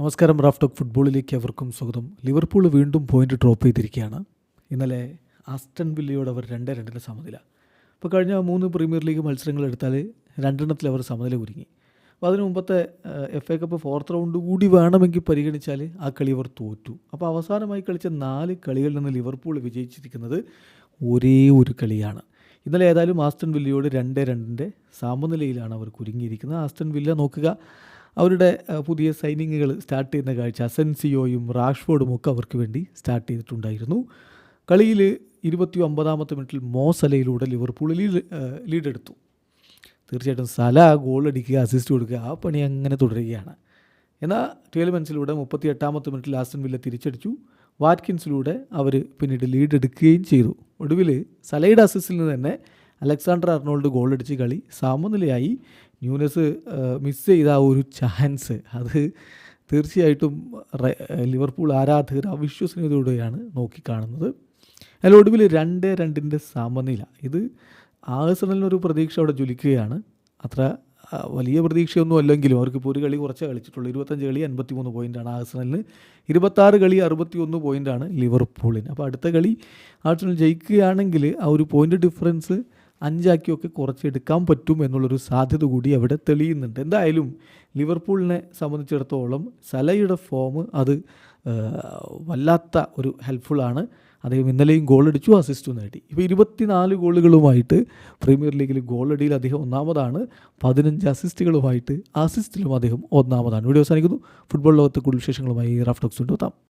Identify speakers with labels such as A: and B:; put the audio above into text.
A: നമസ്കാരം Raf talk ഫുട്ബോളിലേക്ക് അവർക്കും സ്വാഗതം. ലിവർപൂൾ വീണ്ടും പോയിന്റ് ഡ്രോപ്പ് ചെയ്തിരിക്കുകയാണ്. ഇന്നലെ ആസ്റ്റൺ വില്ലയോട് അവർ രണ്ട് രണ്ടിന് സമനില. ഇപ്പോൾ കഴിഞ്ഞ മൂന്ന് പ്രീമിയർ ലീഗ് മത്സരങ്ങൾ എടുത്താൽ രണ്ടെണ്ണത്തിൽ അവർ സമനില ഒരുങ്ങി അപ്പോൾ അതിന് മുമ്പത്തെ F A cup fourth round കൂടി വേണമെങ്കിൽ പരിഗണിച്ചാൽ ആ കളി അവർ തോറ്റു. അപ്പോൾ അവസാനമായി കളിച്ച നാല് കളികളിൽ നിന്ന് ലിവർപൂൾ വിജയിച്ചിരിക്കുന്നത് ഒരേ ഒരു കളിയാണ്. ഇന്നലെ ഏതായാലും ആസ്റ്റൺ വില്ലയോട് രണ്ട് രണ്ടിന്റെ സമനിലയിലാണ് അവർ കുരുങ്ങിയിരിക്കുന്നത്. ആസ്റ്റൺ വില്ല നോക്കുക അവരുടെ പുതിയ സൈനിങ്ങുകൾ സ്റ്റാർട്ട് ചെയ്യുന്ന കാഴ്ച അസൻസിയോയും റാഷ്ഫോർഡും ഒക്കെ അവർക്ക് വേണ്ടി സ്റ്റാർട്ട് ചെയ്തിട്ടുണ്ടായിരുന്നു. കളിയിൽ ഇരുപത്തി ഒമ്പതാമത്തെ മിനിറ്റിൽ മോസലയിലൂടെ ലിവർപൂൾ ലീഡെടുത്തു. തീർച്ചയായിട്ടും സല ഗോൾ അടിക്കുക അസിസ്റ്റ് കൊടുക്കുക ആ പണി അങ്ങനെ തുടരുകയാണ്. എന്നാൽ ട്വൽവ് മൻസിലൂടെ മുപ്പത്തി എട്ടാമത്തെ മിനിറ്റിൽ ആസ്റ്റൻ വില്ല തിരിച്ചടിച്ചു. വാറ്റ്കിൻസിലൂടെ അവർ പിന്നീട് ലീഡ് എടുക്കുകയും ചെയ്തു. ഒടുവിൽ സലയുടെ അസിസ്റ്റിൽ നിന്ന് തന്നെ അലക്സാണ്ടർ അർണോൾഡ് ഗോൾ അടിച്ച് കളി. സമനിലയായി ന്യൂനസ് മിസ് ചെയ്ത ആ ഒരു ചാൻസ് അത് തീർച്ചയായിട്ടും ലിവർപൂൾ ആരാധകർ അവിശ്വസനീയതയോടെയാണ് നോക്കിക്കാണുന്നത്. അതിൽ ഒടുവിൽ രണ്ട് രണ്ടിന്റെ സമനില. ഇത് ആഴ്സണലിനൊരു പ്രതീക്ഷ അവിടെ ജ്വലിക്കുകയാണ്. അത്ര വലിയ പ്രതീക്ഷയൊന്നും അല്ലെങ്കിലും അവർക്കിപ്പോൾ ഒരു കളി കുറച്ചേ കളിച്ചിട്ടുള്ളൂ. ഇരുപത്തഞ്ച് കളി അൻപത്തി മൂന്ന് പോയിന്റാണ് ആഴ്സണലിന്. ഇരുപത്താറ് കളി അറുപത്തി ഒന്ന് പോയിന്റാണ് ലിവർപൂളിന്. അപ്പോൾ അടുത്ത കളി ആഴ്സണൽ ജയിക്കുകയാണെങ്കിൽ ആ ഒരു പോയിന്റ് ഡിഫറൻസ് അഞ്ചാക്കിയൊക്കെ കുറച്ചെടുക്കാൻ പറ്റും എന്നുള്ളൊരു സാധ്യത കൂടി അവിടെ തെളിയുന്നുണ്ട്. എന്തായാലും ലിവർപൂളിനെ സംബന്ധിച്ചിടത്തോളം സലയുടെ ഫോം അത് വല്ലാത്ത ഒരു ഹെൽപ്ഫുള്ളാണ് അദ്ദേഹം ഇന്നലെയും ഗോൾ അടിച്ചു അസിസ്റ്റും നേടി. ഇപ്പോൾ ഇരുപത്തിനാല് ഗോളുകളുമായിട്ട് പ്രീമിയർ ലീഗിൽ ഗോളടിയിൽ അദ്ദേഹം ഒന്നാമതാണ്. പതിനഞ്ച് അസിസ്റ്റുകളുമായിട്ട് അസിസ്റ്റിലും അദ്ദേഹം ഒന്നാമതാണ്. വീഡിയോ അവസാനിക്കുന്നു. ഫുട്ബോൾ ലോകത്തെ കൂടുതൽ വിശേഷങ്ങളുമായി റാഫ്റ്റോക്സ് കൊണ്ടുവത്താം